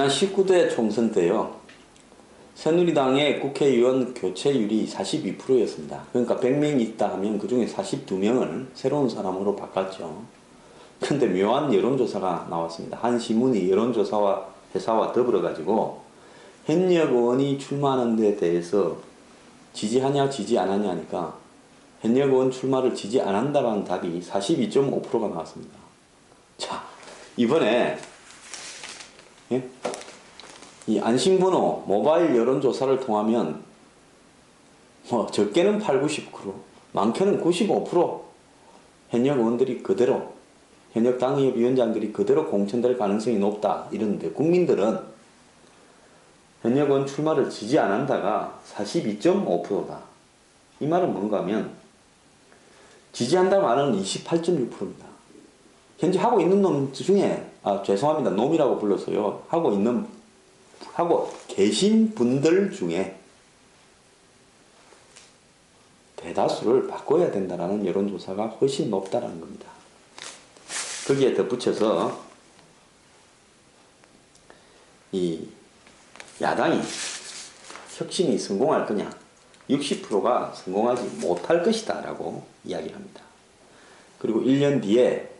지난 19대 총선 때요. 새누리당의 국회의원 교체율이 42%였습니다. 그러니까 100명이 있다 하면 그 중에 42명을 새로운 사람으로 바꿨죠. 근데 묘한 여론조사가 나왔습니다. 한 신문이 여론조사와 회사와 더불어가지고 현역 의원이 출마하는 데 대해서 지지하냐 지지 안 하냐 하니까 현역 의원 출마를 지지 안 한다라는 답이 42.5%가 나왔습니다. 자, 이번에 예? 이 안심번호 모바일 여론조사를 통하면 뭐 적게는 8, 90%, 많게는 95% 현역 의원들이 그대로 현역 당협 위원장들이 그대로 공천될 가능성이 높다 이러는데 국민들은 현역 의원 출마를 지지 안 한다가 42.5%다. 이 말은 뭔가 하면 지지한다 말은 28.6%입니다. 현재 하고 있는 놈 중에 아 죄송합니다 놈이라고 불러서요 하고 있는 하고 계신 분들 중에 대다수를 바꿔야 된다라는 여론조사가 훨씬 높다라는 겁니다. 거기에 덧붙여서 이 야당이 혁신이 성공할 거냐 60%가 성공하지 못할 것이다 라고 이야기를 합니다. 그리고 1년 뒤에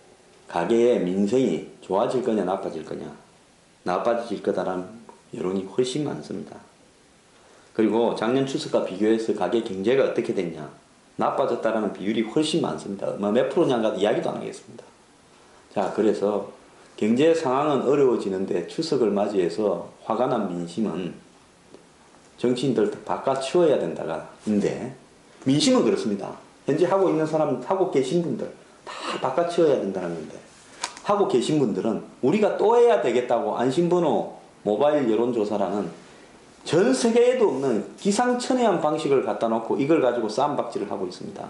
가계의 민생이 좋아질 거냐 나빠질 거냐 나빠질 거다라는 여론이 훨씬 많습니다. 그리고 작년 추석과 비교해서 가계 경제가 어떻게 됐냐 나빠졌다라는 비율이 훨씬 많습니다. 뭐몇 프로냐가 이야기도 안 하겠습니다. 자 그래서 경제 상황은 어려워지는데 추석을 맞이해서 화가 난 민심은 정치인들 바깥 치워야 된다가 인데 민심은 그렇습니다. 현재 하고 있는 사람 하고 계신 분들 다 바깥 치워야 된다는 건데 하고 계신 분들은 우리가 또 해야 되겠다고 안심번호 모바일 여론조사라는 전 세계에도 없는 기상천외한 방식을 갖다 놓고 이걸 가지고 쌈박질을 하고 있습니다.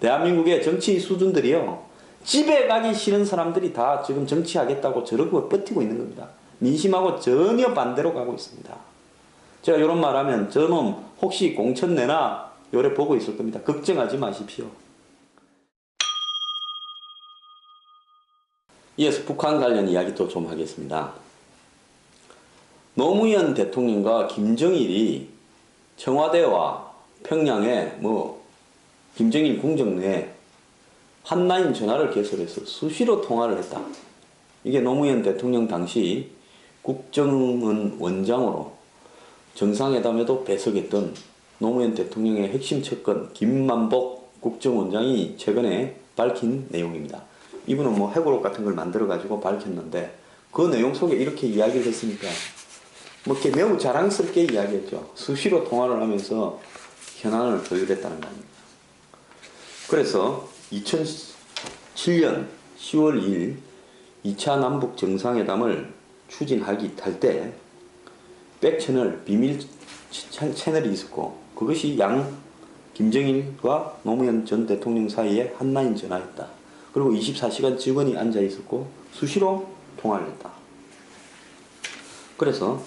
대한민국의 정치 수준들이요. 집에 가기 싫은 사람들이 다 지금 정치하겠다고 저러고 버티고 있는 겁니다. 민심하고 전혀 반대로 가고 있습니다. 제가 이런 말 하면 저놈 혹시 공천 내나 요래 보고 있을 겁니다. 걱정하지 마십시오. 이어서 북한 관련 이야기 도 좀 하겠습니다. 노무현 대통령과 김정일이 청와대와 평양에 뭐 김정일 궁정 내에 한라인 전화를 개설해서 수시로 통화를 했다. 이게 노무현 대통령 당시 국정원 원장으로 정상회담에도 배석했던 노무현 대통령의 핵심 측근 김만복 국정원장이 최근에 밝힌 내용입니다. 이분은 뭐 해고록 같은 걸 만들어 가지고 밝혔는데 그 내용 속에 이렇게 이야기를 했으니까 뭐 이렇게 매우 자랑스럽게 이야기했죠. 수시로 통화를 하면서 현안을 조율했다는 거 아닙니까? 그래서 2007년 10월 2일 2차 남북 정상회담을 추진하기 할 때 백채널 비밀 채널이 있었고 그것이 양 김정일과 노무현 전 대통령 사이에 한라인 전화였다. 그리고 24시간 직원이 앉아 있었고 수시로 통화를 했다. 그래서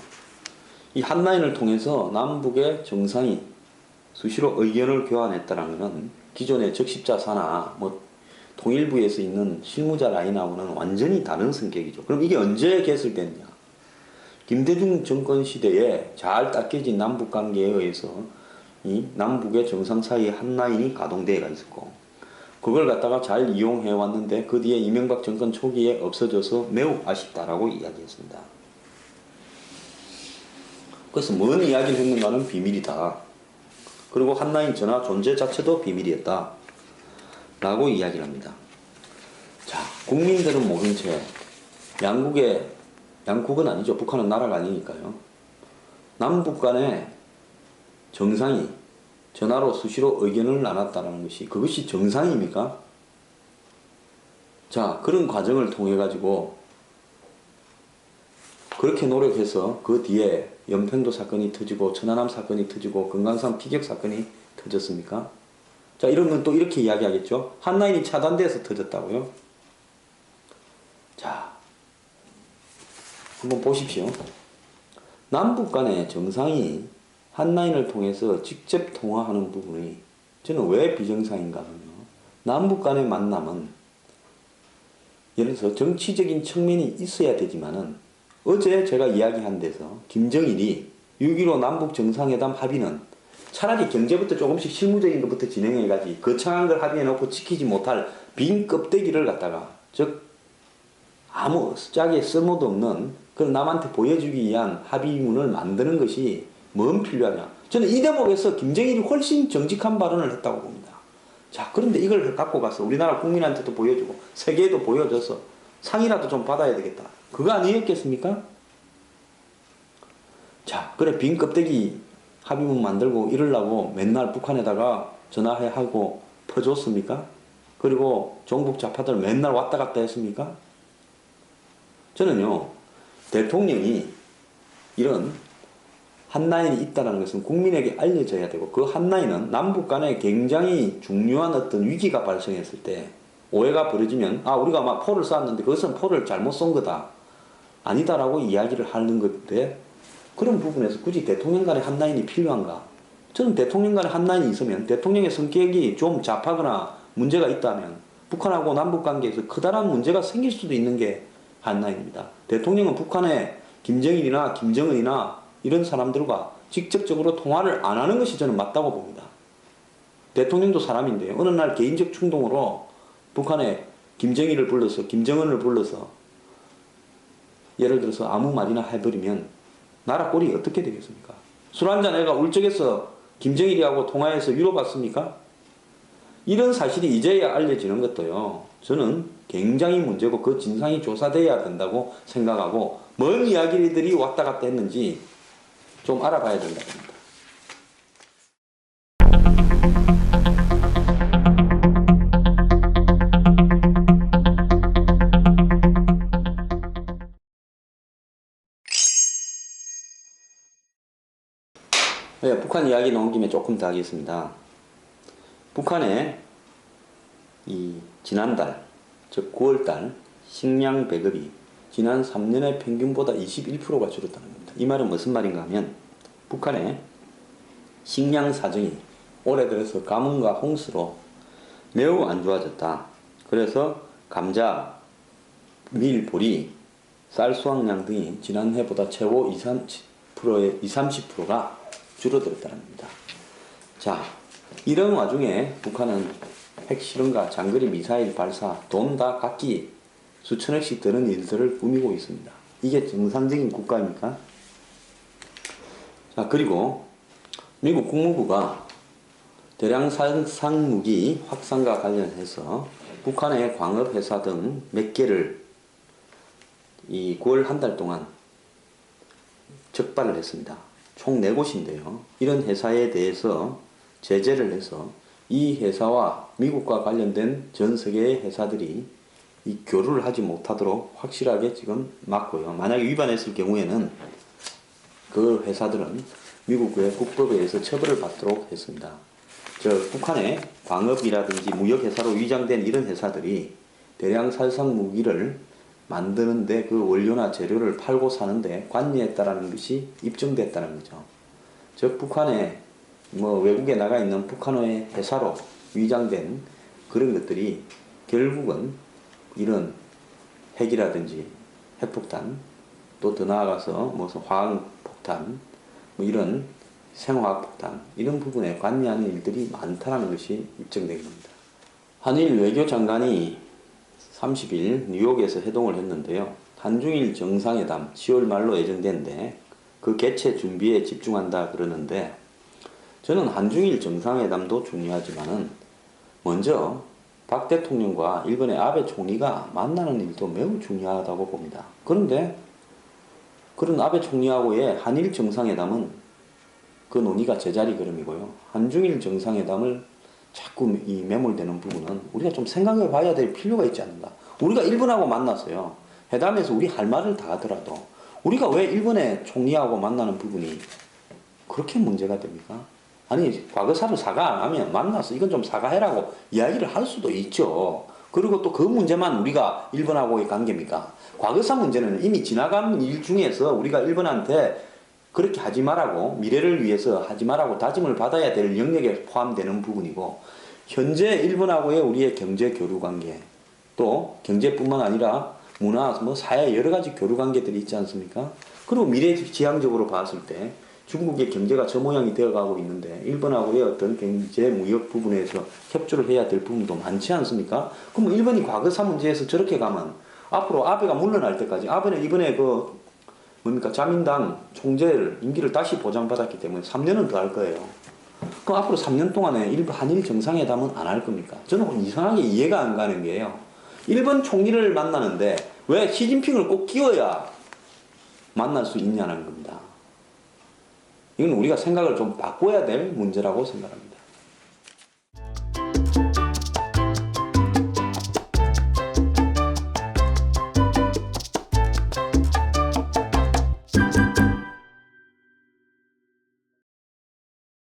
이 한라인을 통해서 남북의 정상이 수시로 의견을 교환했다는 것은 기존의 적십자사나 뭐 통일부에서 있는 실무자 라인하고는 완전히 다른 성격이죠. 그럼 이게 언제 개설됐냐? 김대중 정권 시대에 잘 닦여진 남북 관계에 의해서 이 남북의 정상 사이에 한 라인이 가동되어 있었고 그걸 갖다가 잘 이용해 왔는데 그 뒤에 이명박 정권 초기에 없어져서 매우 아쉽다라고 이야기했습니다. 그래서 뭔 이야기를 했는가는 비밀이다. 그리고 한라인 전화 존재 자체도 비밀이었다. 라고 이야기를 합니다. 자, 국민들은 모른 채 양국의 양국은 아니죠. 북한은 나라가 아니니까요. 남북 간에 정상이 전화로 수시로 의견을 나눴다는 것이 그것이 정상입니까? 자, 그런 과정을 통해 가지고 그렇게 노력해서 그 뒤에 연평도 사건이 터지고 천안함 사건이 터지고 금강산 피격 사건이 터졌습니까? 자, 이러면 또 이렇게 이야기하겠죠. 한라인이 차단돼서 터졌다고요. 자, 한번 보십시오. 남북 간의 정상이 한라인을 통해서 직접 통화하는 부분이 저는 왜 비정상인가 하면요. 남북 간의 만남은 예를 들어서 정치적인 측면이 있어야 되지만은 어제 제가 이야기한 데서 김정일이 6.15 남북 정상회담 합의는 차라리 경제부터 조금씩 실무적인 것부터 진행해가지 거창한 걸 합의해놓고 지키지 못할 빈 껍데기를 갖다가 즉 아무 짝에 쓸모도 없는 그런 남한테 보여주기 위한 합의문을 만드는 것이 뭔 필요하냐. 저는 이 대목에서 김정일이 훨씬 정직한 발언을 했다고 봅니다. 자, 그런데 이걸 갖고 가서 우리나라 국민한테도 보여주고 세계에도 보여줘서 상이라도 좀 받아야 되겠다. 그거 아니었겠습니까? 자, 그래 빈 껍데기 합의문 만들고 이러려고 맨날 북한에다가 전화해 하고 퍼줬습니까? 그리고 종북 좌파들 맨날 왔다 갔다 했습니까? 저는요, 대통령이 이런 한라인이 있다는 것은 국민에게 알려져야 되고 그 한라인은 남북 간에 굉장히 중요한 어떤 위기가 발생했을 때 오해가 벌어지면 아 우리가 막 포를 쐈는데 그것은 포를 잘못 쏜 거다. 아니다라고 이야기를 하는 건데 그런 부분에서 굳이 대통령 간의 한라인이 필요한가? 저는 대통령 간의 한라인이 있으면 대통령의 성격이 좀 잡하거나 문제가 있다면 북한하고 남북 관계에서 커다란 문제가 생길 수도 있는 게 한라인입니다. 대통령은 북한의 김정일이나 김정은이나 이런 사람들과 직접적으로 통화를 안 하는 것이 저는 맞다고 봅니다. 대통령도 사람인데 어느 날 개인적 충동으로 북한에 김정일을 불러서 김정은을 불러서 예를 들어서 아무 말이나 해버리면 나라 꼴이 어떻게 되겠습니까? 술 한잔 애가 울적해서 김정일이하고 통화해서 위로받습니까? 이런 사실이 이제야 알려지는 것도요. 저는 굉장히 문제고 그 진상이 조사돼야 된다고 생각하고 뭔 이야기들이 왔다 갔다 했는지 좀 알아봐야 된다 봅니다. 네, 북한 이야기 나온 김에 조금 더 하겠습니다. 북한에 이 지난달, 즉 9월달 식량 배급이 지난 3년의 평균보다 21%가 줄었다는 겁니다. 이 말은 무슨 말인가 하면 북한의 식량 사정이 올해 들어서 가뭄과 홍수로 매우 안 좋아졌다. 그래서 감자, 밀, 보리, 쌀 수확량 등이 지난해보다 최고 20, 30%의 20, 30%가 줄어들었다는 겁니다. 자, 이런 와중에 북한은 핵실험과 장거리 미사일 발사, 돈다 각기 수천억씩 드는 일들을 꾸미고 있습니다. 이게 정상적인 국가입니까? 자, 그리고 미국 국무부가 대량 살상 무기 확산과 관련해서 북한의 광업회사 등 몇 개를 이 9월 한 달 동안 적발을 했습니다. 총 4곳인데요. 이런 회사에 대해서 제재를 해서 이 회사와 미국과 관련된 전 세계의 회사들이 이 교류를 하지 못하도록 확실하게 지금 막고요. 만약에 위반했을 경우에는 그 회사들은 미국의 국법에 의해서 처벌을 받도록 했습니다. 저 북한의 광업이라든지 무역회사로 위장된 이런 회사들이 대량 살상 무기를 만드는데 그 원료나 재료를 팔고 사는데 관여했다라는 것이 입증됐다는 거죠. 즉 북한에 뭐 외국에 나가 있는 북한의 회사로 위장된 그런 것들이 결국은 이런 핵이라든지 핵폭탄 또 더 나아가서 무슨 화학폭탄 뭐 이런 생화학폭탄 이런 부분에 관여하는 일들이 많다는 것이 입증된 겁니다. 한일 외교장관이 30일 뉴욕에서 회동을 했는데요. 한중일 정상회담 10월 말로 예정된데 그 개최 준비에 집중한다 그러는데 저는 한중일 정상회담도 중요하지만은 먼저 박 대통령과 일본의 아베 총리가 만나는 일도 매우 중요하다고 봅니다. 그런데 그런 아베 총리하고의 한일 정상회담은 그 논의가 제자리 걸음이고요. 한중일 정상회담을 자꾸 이 매몰되는 부분은 우리가 좀 생각해 봐야 될 필요가 있지 않는가. 우리가 일본하고 만났어요. 회담에서 우리 할 말을 다 하더라도 우리가 왜 일본의 총리하고 만나는 부분이 그렇게 문제가 됩니까? 아니 과거사를 사과 안 하면 만나서 이건 좀 사과해라고 이야기를 할 수도 있죠. 그리고 또 그 문제만 우리가 일본하고의 관계입니까? 과거사 문제는 이미 지나간 일 중에서 우리가 일본한테 그렇게 하지 말라고 미래를 위해서 하지 말라고 다짐을 받아야 될 영역에 포함되는 부분이고 현재 일본하고의 우리의 경제 교류 관계 또 경제뿐만 아니라 문화, 뭐 사회 여러 가지 교류 관계들이 있지 않습니까? 그리고 미래 지향적으로 봤을 때 중국의 경제가 저 모양이 되어가고 있는데 일본하고의 어떤 경제 무역 부분에서 협조를 해야 될 부분도 많지 않습니까? 그럼 일본이 과거사 문제에서 저렇게 가면 앞으로 아베가 물러날 때까지 아베는 이번에 그 뭡니까 자민당 총재를 임기를 다시 보장받았기 때문에 3년은 더 할 거예요. 그럼 앞으로 3년 동안에 일본 한일 정상회담은 안 할 겁니까? 저는 이상하게 이해가 안 가는 게요. 일본 총리를 만나는데 왜 시진핑을 꼭 끼워야 만날 수 있냐는 겁니다. 이건 우리가 생각을 좀 바꿔야 될 문제라고 생각합니다.